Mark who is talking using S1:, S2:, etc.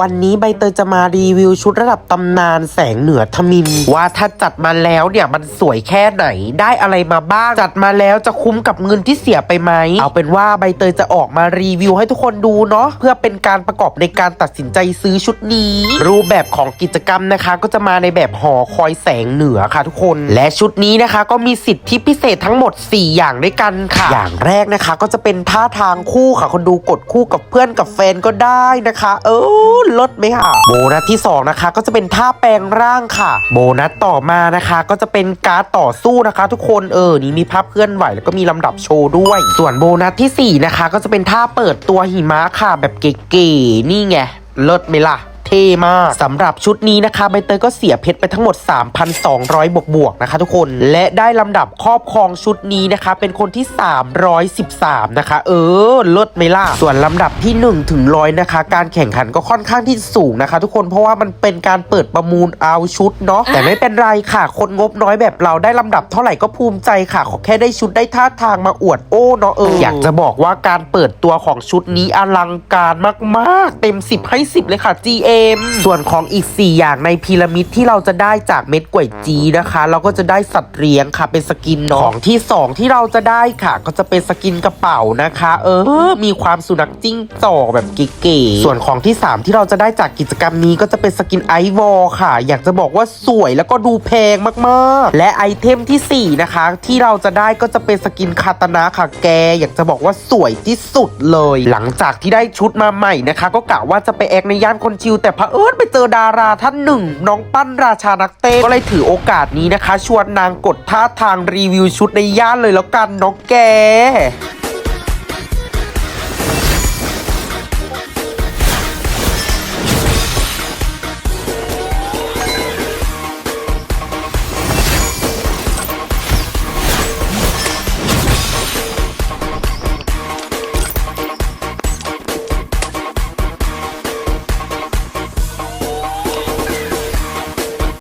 S1: วันนี้ใบเตยจะมารีวิวชุดระดับตำนานแสงเหนือทมิน ว่าถ้าจัดมาแล้วเนี่ยมันสวยแค่ไหนได้อะไรมาบ้าง จัดมาแล้วจะคุ้มกับเงินที่เสียไปไหมเอาเป็นว่าใบเตยจะออกมารีวิวให้ทุกคนดูเนาะเพื่อเป็นการประกอบในการตัดสินใจซื้อชุดนี้ รูปแบบของกิจกรรมนะคะ ก็จะมาในแบบหอคอยแสงเหนือค่ะทุกคน และชุดนี้นะคะ ก็มีสิทธิพิเศษทั้งหมด 4 อย่างด้วยกันค่ะ อย่างแรกนะคะ ก็จะเป็นท่าทางคู่ค่ะคนดูกดคู่กับเพื่อนกับแฟนก็ได้นะคะ เออลดไหมค่ะ โบนัสที่ 2 นะคะ ก็จะเป็นท่าแปลงร่างค่ะ โบนัสต่อมานะคะ ก็จะเป็นการต่อสู้นะคะ ทุกคนเออนี่มีภาพเคลื่อนไหวแล้วก็มีลำดับโชว์ด้วย ส่วนโบนัสทีสี่4 นะคะ ก็จะเป็นท่าเปิดตัวหิมะค่ะ แบบเก๋ๆนี่ไงเลิศไหมล่ะ เท่มากสำหรับชุดนี้นะคะใบเตยก็เสียเพชรไปทั้งหมด 3,200 บวกบวกๆนะคะทุกคนและได้ลำดับครอบครองชุดนี้นะคะ เป็นคนที่ 313 นะคะ เออเลิศไหมล่ะส่วนลำดับที่ 1 ถึงร้อยนะคะ การแข่งขันก็ค่อนข้างที่สูงนะคะ ทุกคนเพราะว่ามันเป็นการเปิดประมูลเอาชุดเนาะแต่ไม่เป็นไรค่ะ คนงบน้อยแบบเราได้ลำดับเท่าไหร่ก็ภูมิใจค่ะขอแค่ได้ชุดได้ท่าทางมาอวดโอ้เนาะเอออยากจะบอกว่าการเปิดตัวของชุดนี้อลังการมาก ๆ เต็ม 10 ให้ 10 เลยค่ะ GM ส่วนของอีก 4 อย่างในพีระมิดที่เราจะได้จากเม็ดกล้วยจีนะคะ เราก็จะได้สัตว์เลี้ยงค่ะ เป็นสกินเนาะของที่ 2 ที่เราจะได้ค่ะ ก็จะเป็นสกินกระเป๋านะคะ เออ มีความสุนัขจิ้งจอกแบบเก๋ๆส่วนของที่ 3 ที่เราจะได้จากกิจกรรมนี้ก็จะเป็นสกินไอวอลค่ะ อยากจะบอกว่าสวยแล้วก็ดูแพงมากๆ และไอเทมทีสี่4 นะคะ ที่เราจะได้ก็จะเป็นสกินคาตานะค่ะแก อยากจะบอกว่าสวยที่สุดเลย หลังจากที่ได้ชุดมาใหม่นะคะ ก็กะว่าจะไปแอกในย่านคนชิวแต่พระเอิญไปเจอดาราท่านหนึ่ง น้องปั้นราชานักเต้นก็เลยถือโอกาสนี้นะคะ ชวนนางกดท่าทางรีวิวชุดในย่านเลยแล้วกันน้องแก